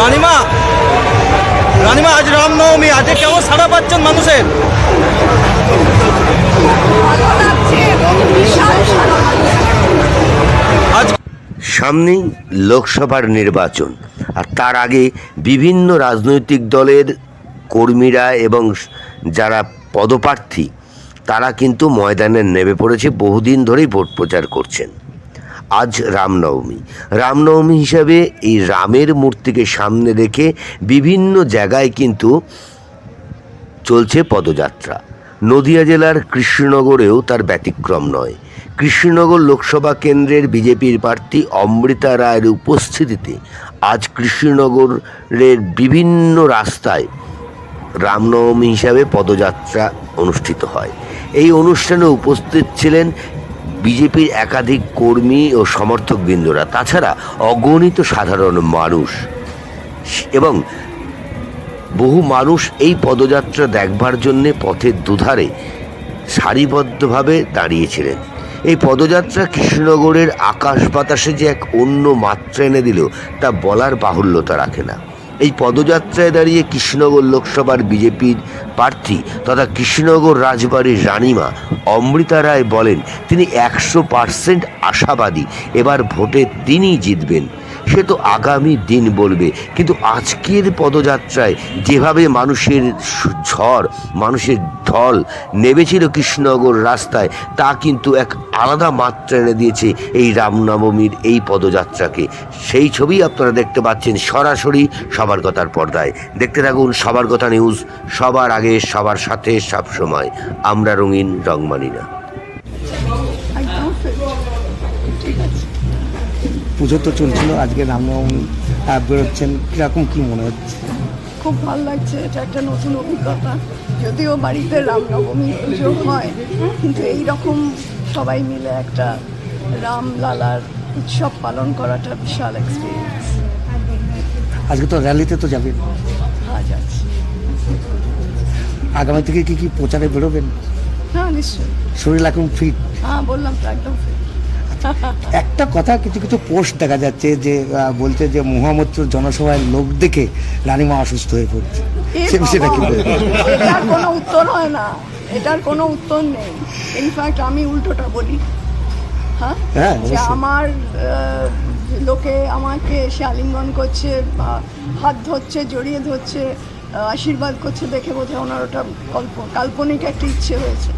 রানিমা রানিমা, আজ রামনবমী আজকে কেমন সাড়া পাচ্ছেন মানুষের? আজ সামনেই লোকসভার নির্বাচন, আর তার আগে বিভিন্ন রাজনৈতিক দলের কর্মীরা এবং যারা পদপ্রার্থী, তারা কিন্তু ময়দানে নেমে পড়েছে, বহুদিন ধরেই ভোট প্রচার করছেন। আজ রামনবমী। রামনবমী হিসাবে এই রামের মূর্তিকে সামনে রেখে বিভিন্ন জায়গায় কিন্তু চলছে পদযাত্রা। নদিয়া জেলার কৃষ্ণনগরেও তার ব্যতিক্রম নয়। কৃষ্ণনগর লোকসভা কেন্দ্রের বিজেপির প্রার্থী অমৃতা রায়ের উপস্থিতিতে আজ কৃষ্ণনগরের বিভিন্ন রাস্তায় রামনবমী হিসাবে পদযাত্রা অনুষ্ঠিত হয়। এই অনুষ্ঠানে উপস্থিত ছিলেন বিজেপির একাধিক কর্মী ও সমর্থকবৃন্দরা তাছাড়া অগণিত সাধারণ মানুষ। এবং বহু মানুষ এই পদযাত্রা দেখবার জন্যে পথের দুধারে সারিবদ্ধভাবে দাঁড়িয়েছিলেন। এই পদযাত্রা কৃষ্ণনগরের আকাশ বাতাসে যে এক অন্য মাত্রা এনে দিল, তা বলার বাহুল্যতা রাখে না। এই পদযাত্রায় দাঁড়িয়ে কৃষ্ণনগর লোকসভার বিজেপির প্রার্থী তথা কৃষ্ণনগর রাজবাড়ির রানীমা অমৃতা রায় বলেন, তিনি একশো পার্সেন্ট আশাবাদী। এবার ভোটে তিনিই জিতবেন। সে তো আগামী দিন বলবে। কিন্তু আজকের পদযাত্রায় যেভাবে মানুষের ঝড়, মানুষের ঢল নেমেছিল কৃষ্ণনগর রাস্তায়, তা কিন্তু এক আলাদা মাত্রা এনে দিয়েছে এই রামনবমীর এই পদযাত্রাকে। সেই ছবি আপনারা দেখতে পাচ্ছেন সরাসরি সবার কথার পর্দায়। দেখতে থাকুন সবার কথা নিউজ, সবার আগে, সবার সাথে, সব সময়। আমরা রঙিন রং মানি না ঠিক আছে। পুজো তো চলছিল আজকে রামনবমী। বেরোচ্ছেন কীরকম কী মনে হচ্ছে? খুব ভালো লাগছে এটা একটা নতুন অভিজ্ঞতা। যদিও বাড়িতে রামনবমী পুজো হয় কিন্তু এই রকম সবাই মিলে একটা রামলালার উৎসব পালন করাটা বিশাল এক্সপিরিয়েন্স আজকে তো র্যালিতে তো যাবেন। আছে আগামী থেকে কি কি প্রচারে বেরোবেন? হ্যাঁ নিশ্চয়ই। শরীর এখন ফিট হ্যাঁ বললাম তো একদম fit। একটা কথা কিছু কিছু পোস্ট দেখা যাচ্ছে যে বলছে যে মহামত্র জনসভায় লোক দেখে রানীমা অসুস্থ হয়ে পড়ছে। সেটা কি কোনো উত্তর হয় না। এটার কোনো উত্তর নেই। ইনফ্যাক্ট আমি উল্টোটা বলি। হ্যাঁ? হ্যাঁ, যে আমার লোকে আমাকে এসে আলিঙ্গন করছে বা হাত ধরছে জড়িয়ে ধরছে আশীর্বাদ করছে দেখে বোধহয় ওনার ওটা কল্প কাল্পনিক একটা ইচ্ছে হয়েছে।